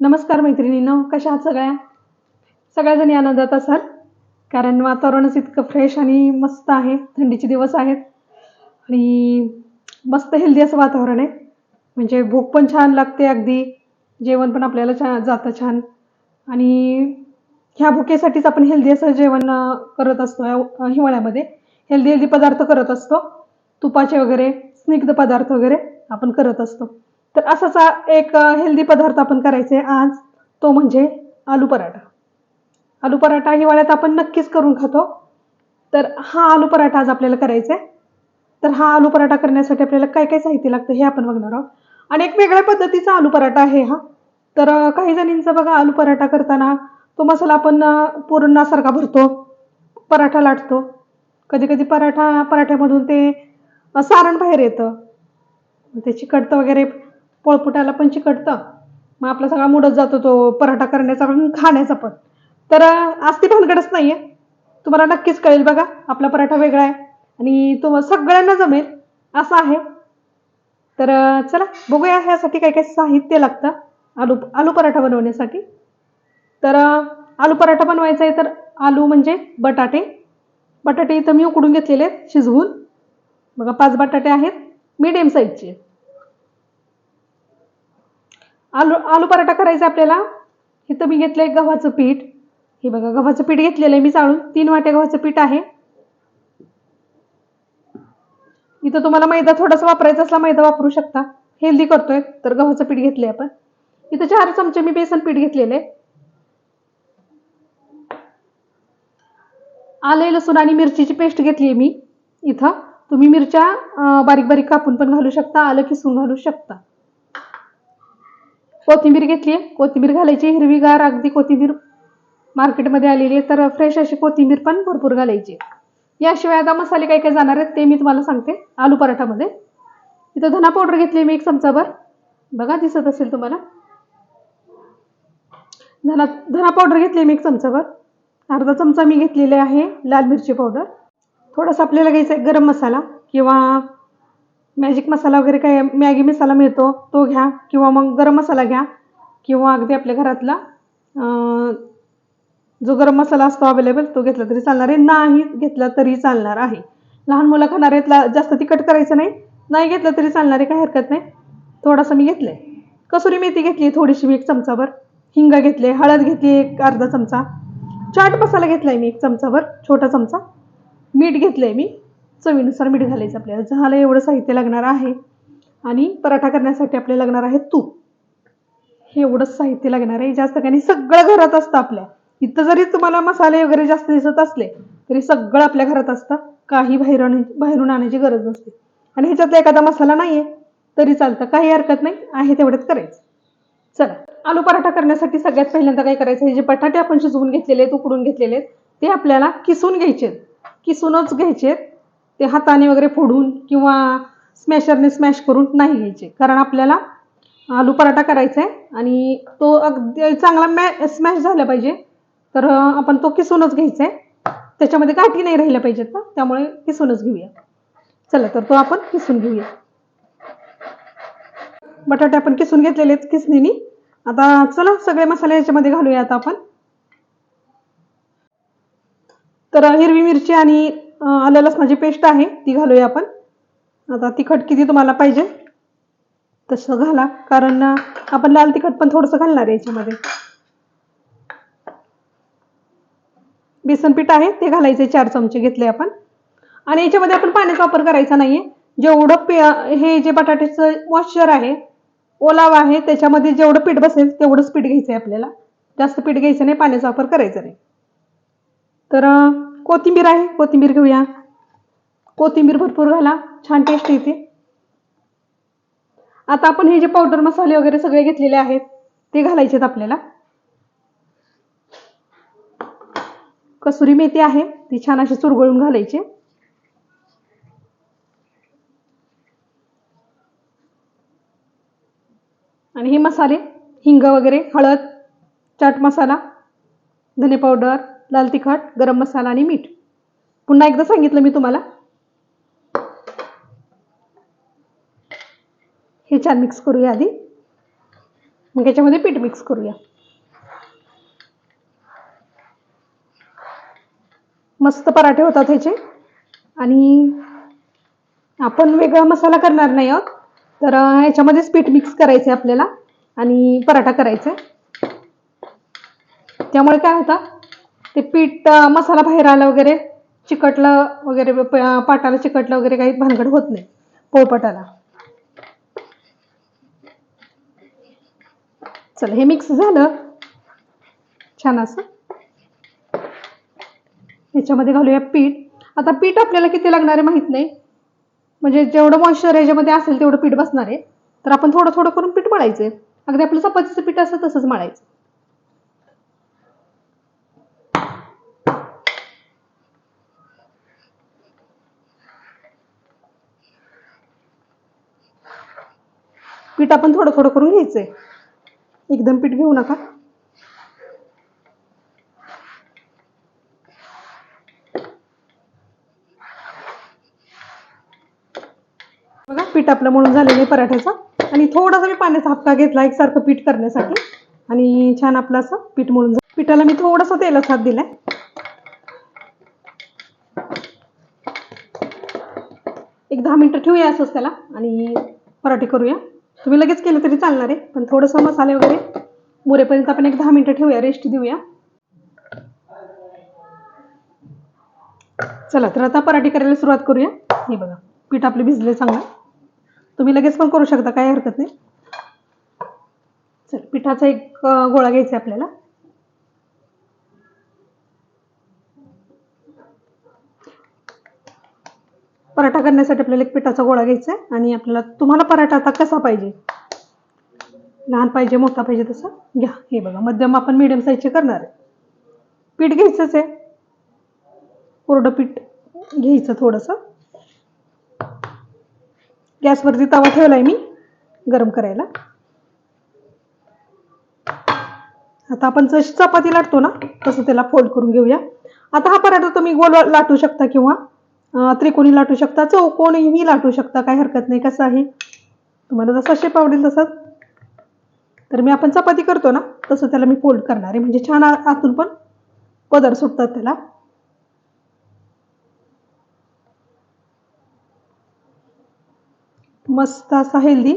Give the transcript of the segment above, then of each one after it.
नमस्कार मैत्रिणींनो कशा आहात सगळ्या? सगळ्याजणी आनंदात असाल कारण वातावरणच इतकं फ्रेश आणि मस्त आहे. थंडीचे दिवस आहेत. आणि मस्त हेल्दी असं वातावरण आहे. म्हणजे भूक पण छान लागते अगदी. जेवण पण आपल्याला छान जातं छान. आणि ह्या भुकेसाठीच आपण हेल्दी असं जेवण करत असतो. या हिवाळ्यामध्ये हेल्दी हेल्दी पदार्थ करत असतो. तुपाचे वगैरे स्निग्ध पदार्थ वगैरे आपण करत असतो. तर असाच एक हेल्दी पदार्थ आपण करायचे आज. तो म्हणजे आलू पराठा. आलू पराठा हिवाळ्यात आपण नक्कीच करून खातो. तर हा आलू पराठा आज आपल्याला करायचा आहे. तर हा आलू पराठा करण्यासाठी आपल्याला काय काय साहित्य लागतं हे आपण बघणार आहोत. आणि एक वेगळ्या पद्धतीचा आलू पराठा आहे हा. तर काही जणींचा बघा आलू पराठा करताना तो मसाला आपण पुरणासारखा भरतो. पराठा लाटतो. कधी कधी पराठा पराठ्यामधून ते सारण बाहेर येतं. ते चिकटतं वगैरे. पोळपुटाला पण चिकटतं. मग आपला सगळा मुडत जातो तो पराठा करण्याचा पण खाण्याचा पण. तर अं, आज ती भानगडच नाही आहे तुम्हाला नक्कीच कळेल बघा आपला पराठा वेगळा आहे. आणि तो सगळ्यांना जमेल असं आहे. तर चला बघूया ह्यासाठी काय काय साहित्य लागतं आलू आलू पराठा बनवण्यासाठी. तर आलू पराठा बनवायचा आहे तर आलू म्हणजे बटाटे. बटाटे इथं मी उकडून घेतलेले आहेत शिजवून. बघा पाच बटाटे आहेत मीडियम साईजचे आलू आलू पराठा करायचा आपल्याला. इथं मी घेतलं आहे गव्हाचं पीठ. हे बघा गव्हाचं पीठ घेतलेलं आहे मी चाळून. तीन वाट्या गव्हाचं पीठ आहे. इथं तुम्हाला मैदा थोडासा वापरायचा असला मैदा वापरू शकता. हेल्दी करतोय तर गव्हाचं पीठ घेतलंय आपण. इथं चार चमचे मी बेसन पीठ घेतलेले आले लसूण आणि मिरचीची पेस्ट घेतली आहे मी. इथं तुम्ही मिरच्या बारीक बारीक कापून पण घालू शकता आलं किसून घालू शकता. कोथिंबीर घेतली आहे. कोथिंबीर घालायची हिरवीगार अगदी कोथिंबीर मार्केटमध्ये आलेली आहे. तर फ्रेश अशी कोथिंबीर पण भरपूर घालायची याशिवाय आता मसाले काय काय जाणार आहेत ते मी तुम्हाला सांगते आलू पराठामध्ये. इथं धना पावडर घेतली मी एक चमचाभर. बघा दिसत असेल तुम्हाला. धना धना पावडर घेतली मी एक चमचाभर. अर्धा चमचा मी घेतलेले आहे लाल मिरची पावडर. थोडासा आपल्याला घ्यायचा आहे गरम मसाला किंवा मॅजिक मसाला वगैरे काय मॅगी मसाला मिळतो तो घ्या. किंवा मग गरम मसाला घ्या. किंवा अगदी आपल्या घरातला जो गरम मसाला असतो अवेलेबल तो घेतला तरी चालणार आहे. नाही घेतला तरी चालणार आहे. लहान मुलं खाणार आहेत ला- जास्त तिखट करायचं नाही. नाही घेतलं तरी चालणार आहे काही हरकत नाही. थोडासा मी घेतलं आहे कसुरी मेथी घेतली थोडीशी मी एक चमचाभर. हिंग घेतले हळद घेतली एक अर्धा चमचा. चाट मसाला घेतला आहे मी एक चमचाभर छोटा चमचा. मीठ घेतलं आहे मी. चवीनुसार मीठ घालायचं आपल्याला. झालं एवढं साहित्य लागणार आहे. आणि पराठा करण्यासाठी आपल्याला लागणार आहे तूप. हे एवढंच साहित्य लागणार आहे. जास्त काही सगळं घरात असतं आपल्या. इथं जरी तुम्हाला मसाले वगैरे जास्त दिसत असले तरी सगळं आपल्या घरात असतं. काही बाहेर बाहेरून आणायची गरज नसते. आणि ह्याच्यातला एखादा मसाला नाही आहे तरी चालतं. काही हरकत नाही आहे तेवढ्यात करायचं. चला. आलू पराठा करण्यासाठी सगळ्यात पहिल्यांदा काय करायचं हे जे बटाटे आपण शिजवून घेतलेले आहेत उकडून घेतलेले आहेत ते आपल्याला किसून घ्यायचे आहेत किसूनच घ्यायचे आहेत ते हाताने वगैरे फोडून किंवा स्मॅशरने स्मॅश करून नाही घ्यायचे. कारण आपल्याला आलू पराठा करायचा आहे आणि तो अगदी चांगला मॅ स्मॅश झाला पाहिजे. तर आपण तो किसूनच घ्यायचा आहे. त्याच्यामध्ये गाठी नाही राहिल्या पाहिजेत ना. त्यामुळे किसूनच घेऊया. चला तर तो आपण किसून घेऊया. बटाटे आपण किसून घेतलेले आहेत किसणीनी. आता चला सगळे मसाले याच्यामध्ये घालूया आता आपण. तर हिरवी मिरची आणि आलं लसणाची पेस्ट आहे. ती घालूया आपण. आता तिखट किती तुम्हाला पाहिजे? तसं घाला. कारण आपण लाल तिखट पण थोडंसं घालणार आहे याच्यामध्ये. बेसन पीठ आहे ते घालायचे चार चमचे घेतले आपण. आणि याच्यामध्ये आपण पाण्याचा वापर करायचा नाहीये. जेवढं पे हे जे बटाट्याचं मॉइश्चर आहे ओलावा आहे त्याच्यामध्ये जेवढं पीठ बसेल तेवढंच पीठ घ्यायचं आहे आपल्याला. जास्त पीठ घ्यायचं नाही पाण्याचा वापर करायचा नाही. तर कोथिंबीर आहे कोथिंबीर घेऊया. कोथिंबीर भरपूर घाला छान टेस्ट येते आता आपण हे जे पावडर मसाले वगैरे सगळे घेतलेले आहेत ते घालायचे आहेत आपल्याला. कसुरी मेथी आहे ती छान अशी चुरगळून घालायची. आणि हे मसाले हिंग वगैरे हळद चाट मसाला धने पावडर लाल तिखट गरम मसाला आणि मीठ. पुन्हा एकदा सांगितलं मी तुम्हाला. हे छान मिक्स करूया आधी. मग याच्यामध्ये पीठ मिक्स करूया. मस्त पराठे होतात ह्याचे. आणि आपण वेगळा मसाला करणार नाही आहोत. तर ह्याच्यामध्येच पीठ मिक्स करायचं आहे आपल्याला आणि पराठा करायचा आहे त्यामुळे काय होतं? ते पीठ मसाला बाहेर आला वगैरे चिकटलं वगैरे पाटाला चिकटलं वगैरे काही भानगड होत नाही पोळपाटाला. चला हे मिक्स झालं. छान असं. याच्यामध्ये घालूया पीठ. आता पीठ आपल्याला किती लागणार आहे माहीत नाही. म्हणजे जेवढं मॉइश्चर याच्यामध्ये असेल तेवढं पीठ बसणार आहे. तर आपण थोडं थोडं करून पीठ मळायचं आहे अगदी आपलं चपातीचं पीठ असं तसंच मळायचं. पीठ आपण थोडं थोडं करून घ्यायचंय. एकदम पीठ घेऊ नका. बघा पीठ आपलं म्हणून झालेलं आहे पराठ्याचा. आणि थोडासा मी पाण्याचा हपका घेतला एकसारखं पीठ करण्यासाठी. आणि छान आपलं असं पीठ मळून पिठाला मी थोडासा तेलाचा हात दिलाय. एक दहा मिनिटं ठेवूया असंच त्याला. आणि पराठे करूया. तुम्ही लगेच केलं तरी चालणार आहे. पण थोडंसं मसाले वगैरे मुरेपर्यंत आपण एक दहा मिनिटं ठेवूया रेस्ट देऊया. चला तर आता पराठे करायला सुरुवात करूया. हे बघा पीठ आपले भिजले चांगलं. तुम्ही लगेच पण करू शकता काही हरकत नाही. चल पिठाचा एक गोळा घ्यायचा आहे आपल्याला. पराठा करण्यासाठी आपल्याला एक पिठाचा गोळा घ्यायचा आहे आणि आपल्याला तुम्हाला पराठा आता कसा पाहिजे? लहान पाहिजे मोठा पाहिजे तसा? घ्या. हे बघा मध्यम आपण मिडियम साईजचे करणार आहे. पीठ घ्यायचंच आहे. कोरडं पीठ घ्यायचं थोडंसं. गॅसवरती तवा ठेवलाय मी गरम करायला. आता आपण जशी चपाती लाटतो ना तसं त्याला फोल्ड करून घेऊया. आता हा पराठा तुम्ही गोल लाटू शकता किंवा त्रिकोणी लाटू शकता चौकोणीही लाटू शकता काही हरकत नाही कसं आहे? तुम्हाला जसा शेप आवडेल तसा. तर मी आपण चपाती करतो ना तसं त्याला मी फोल्ड करणार आहे. म्हणजे छान आतून पण पदर सुटतात त्याला. मस्त असा हेल्दी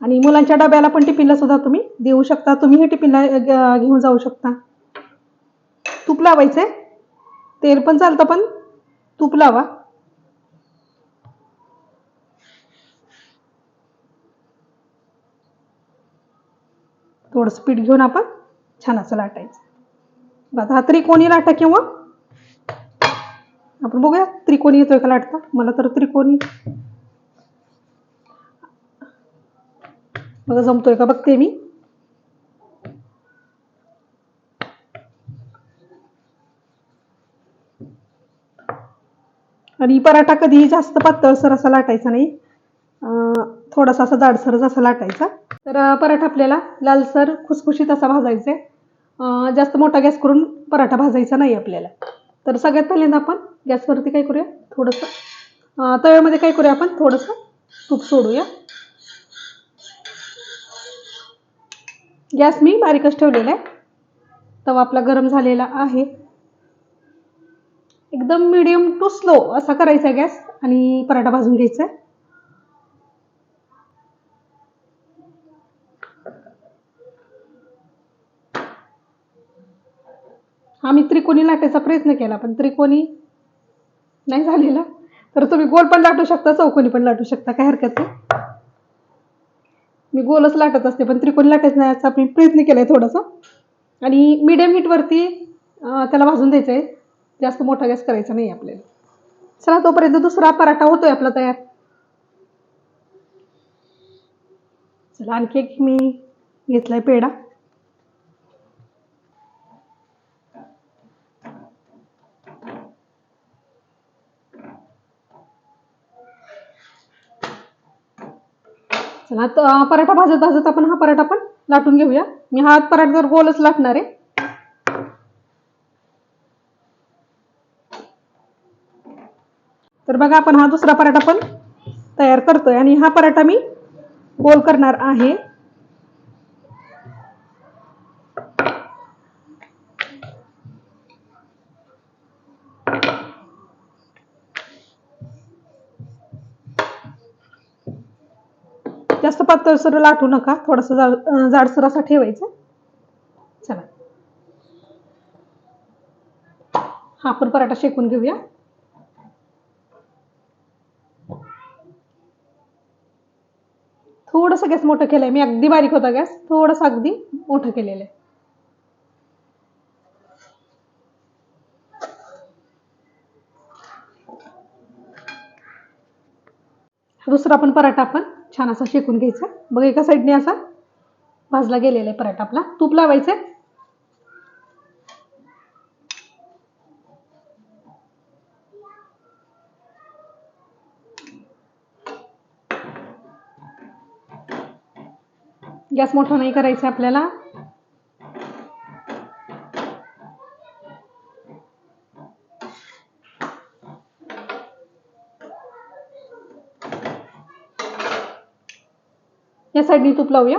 आणि मुलांच्या डब्याला पण टिफिनला सुद्धा तुम्ही देऊ शकता. तुम्ही हे टिफिनला घेऊन जाऊ शकता. तूप लावायचंय. तेल पण चालतं पण तूप लावा. थोडंसं पीठ घेऊन आपण छान असं लाटायचं. आता हा त्रिकोणी लाटा किंवा आपण बघूया त्रिकोणी येतोय का लाटता? मला तर त्रिकोणी. बघा जमतोय का? बघते मी. आणि पराठा कधीही जास्त पातळसर असा लाटायचा नाही. थोडासा असा जाडसरच असा लाटायचा. तर पराठा आपल्याला लालसर खुसखुशीत असा भाजायचा. आहे जास्त मोठा गॅस करून पराठा भाजायचा नाही आपल्याला. तर सगळ्यात पहिल्यांदा आपण गॅसवरती काय करूया? थोडंसं तव्यामध्ये काय करूया आपण? थोडंसं तूप सोडूया. गॅस मी बारीकच ठेवलेला आहे. तवा आपला गरम झालेला आहे. एकदम मिडियम टू स्लो असा करायचा गॅस आणि पराठा भाजून घ्यायचा. आहे हा मी त्रिकोणी लाटायचा प्रयत्न केला पण त्रिकोणी नाही झालेला. तर तुम्ही गोल पण लाटू शकता चौकोनी पण लाटू शकता काय हरकत नाही. मी गोलच लाटत असते पण त्रिकोणी लाटायचा मी प्रयत्न केलाय थोडासा. आणि मीडियम हीटवरती त्याला भाजून द्यायचं आहे जास्त मोठा गॅस करायचा नाही आपल्याला. चला तोपर्यंत दुसरा पराठा होतोय आपला तयार. चला आणखी एक मी घेतलाय पेढा. चला आता पराठा भाजत भाजत आपण हा पराठा पण लाटून घेऊया. मी हा पराठा जर गोलच लाटणार आहे तर बघा आपण हा दुसरा पराठा पण तयार करतोय आणि हा पराठा मी गोल करणार आहे. जास्त पातळ सर लाटू नका थोडस जाडसर असा ठेवायचं. चला. हा आपण पराठा शेकून घेऊया. थोडंसं गॅस मोठं केलंय. मी अगदी बारीक होता गॅस. थोडंसं अगदी मोठं केलेलं आहे. दुसरा पण पराठा आपण छान असा शेकून घ्यायचा. बघ एका साईडने असा भाजला गेलेला आहे पराठा आपला. तूप लावायचं गॅस मोठा नाही करायचा आपल्याला. या साईडनी तूप लावूया.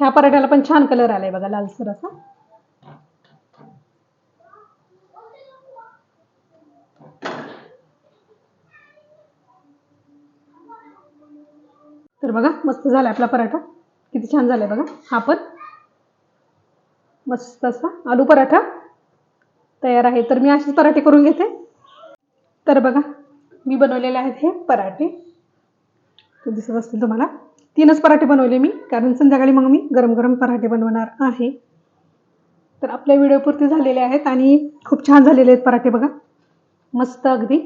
ह्या पराठ्याला पण छान कलर आलाय बघा लालसर असा तर बघा मस्त झालाय आपला पराठा. किती छान झालाय बघा हा पण. मस्त असा आलू पराठा तयार आहे. तर मी असेच पराठे करून घेते. तर बघा मी बनवलेले आहेत हे पराठे. दिसत असतील तुम्हाला. तीनच पराठे बनवले मी कारण संध्याकाळी मग मी गरम गरम पराठे बनवणार आहे. तर आपल्या व्हिडिओपुरते झालेले आहेत आणि खूप छान झालेले आहेत पराठे बघा. मस्त अगदी.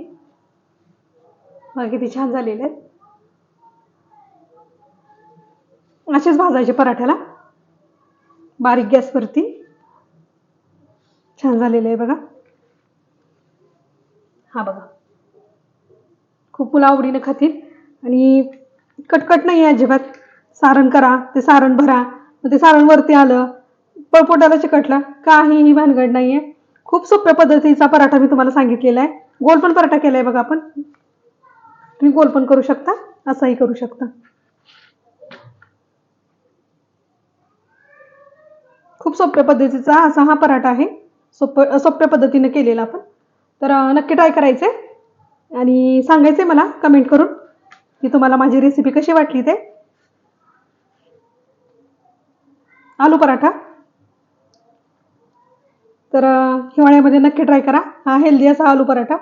बघा किती छान झालेले आहेत. असेच भाजायचे पराठ्याला. बारीक गॅसवरती छान झालेलं आहे बघा. हा बघा. खूप मुलं आवडीनं खातील आणि कटकट नाही आहे अजिबात. सारण करा ते सारण भरा मग ते सारण वरती आलं पळपोटाला चिकटला काहीही भानगड नाही आहे खूप सोप्या पद्धतीचा पराठा मी तुम्हाला सांगितलेला आहे. गोल पण पराठा केला आहे बघा आपण. तुम्ही गोल पण करू शकता असाही करू शकता. खूप सोप्या पद्धतीचा असा हा पराठा आहे. सोप्या सोप्या पद्धतीने केलेला आपण. तर नक्की ट्राय करायचं आहे आणि सांगायचं आहे मला कमेंट करून. की तुम्हाला माझी रेसिपी कशी वाटली ते? आलू पराठा? तर हिवाळ्यामध्ये नक्की ट्राय करा. हा हेल्दी असा आलू पराठा.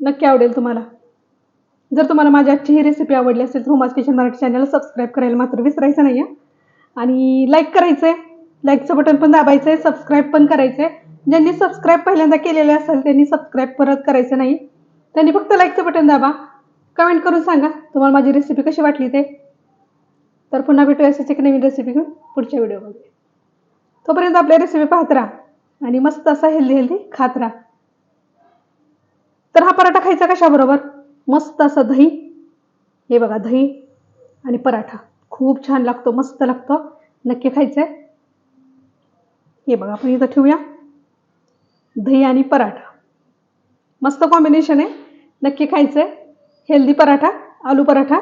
नक्की आवडेल तुम्हाला. जर तुम्हाला माझी आजची ही रेसिपी आवडली असेल तर होमाज किचन मराठी चॅनल सबस्क्राईब करायला मात्र विसरायचं नाही आहे आणि लाईक करायचं आहे लाईकचं बटन पण दाबायचं आहे सबस्क्राईब पण करायचं आहे ज्यांनी सबस्क्राईब पहिल्यांदा केलेले असेल त्यांनी सबस्क्राईब परत करायचं नाही. त्यांनी फक्त लाईकचं बटन दाबा. कमेंट करून सांगा. तुम्हाला माझी रेसिपी कशी वाटली ते? तर पुन्हा भेटू अशीच एक नवीन रेसिपी घेऊन पुढच्या व्हिडिओमध्ये तोपर्यंत आपल्या रेसिपी पाहत राहा आणि मस्त असा हेल्दी हेल्दी खात राहा. तर हा पराठा खायचा कशाबरोबर? मस्त असं दही. हे बघा दही आणि पराठा. खूप छान लागतो मस्त लागतो. नक्की खायचं आहे हे बघा आपण इथं ठेवूया. दही आणि पराठा. मस्त कॉम्बिनेशन आहे. नक्की खायचं आहे हेल्दी पराठा आलू पराठा